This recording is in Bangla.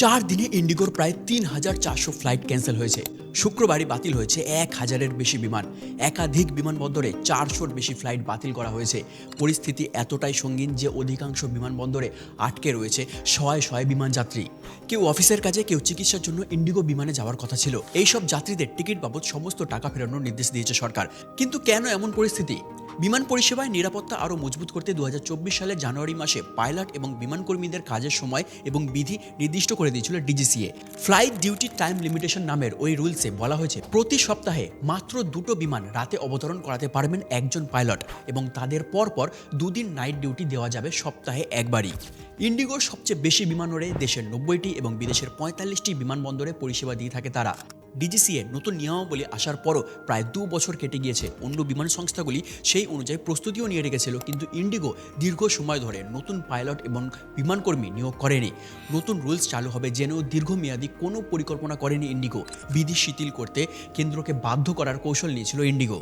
চার দিনে ইন্ডিগোর প্রায় তিন হাজার চারশো ফ্লাইট ক্যান্সেল হয়েছে। শুক্রবারই বাতিল হয়েছে এক হাজারের বেশি বিমান। একাধিক বিমানবন্দরে চারশোর বেশি ফ্লাইট বাতিল করা হয়েছে। পরিস্থিতি এতটাই সঙ্গীন যে অধিকাংশ বিমানবন্দরে আটকে রয়েছে শয়ে শয়ে বিমান যাত্রী। কেউ অফিসের কাজে, কেউ চিকিৎসার জন্য ইন্ডিগো বিমানে যাওয়ার কথা ছিল। এইসব যাত্রীদের টিকিট বাবদ সমস্ত টাকা ফেরানোর নির্দেশ দিয়েছে সরকার। কিন্তু কেন এমন পরিস্থিতি? বিমান পরিষেবায় নিরাপত্তা আরও মজবুত করতে দু সালের জানুয়ারি মাসে পাইলট এবং বিমান কর্মীদের কাজের সময় এবং বিধি নির্দিষ্ট করে দিয়েছিল DGCA. Flight duty time limitation নামের ওই রুলসে বলা হয়েছে, প্রতি সপ্তাহে মাত্র দুটো বিমান রাতে অবতরণ করাতে পারবেন একজন পাইলট এবং তাদের পরপর দুদিন নাইট ডিউটি দেওয়া যাবে সপ্তাহে একবারই। ইন্ডিগোর সবচেয়ে বেশি বিমান ওড়ে দেশের নব্বইটি এবং বিদেশের পঁয়তাল্লিশটি বিমানবন্দরে পরিষেবা দিয়ে থাকে তারা। ডিজিসিএ নতুন নিয়মাবলী আসার পরও প্রায় দু বছর কেটে গিয়েছে। অন্য বিমান সংস্থাগুলি সেই অনুযায়ী প্রস্তুতিও নিয়ে রেখেছিল, কিন্তু ইন্ডিগো দীর্ঘ সময় ধরে নতুন পাইলট এবং বিমানকর্মী নিয়োগ করেনি। নতুন রুলস চালু হবে জেনেও দীর্ঘমেয়াদী কোনো পরিকল্পনা করেনি ইন্ডিগো। বিধি শিথিল করতে কেন্দ্রকে বাধ্য করার কৌশল নিয়েছিল ইন্ডিগো।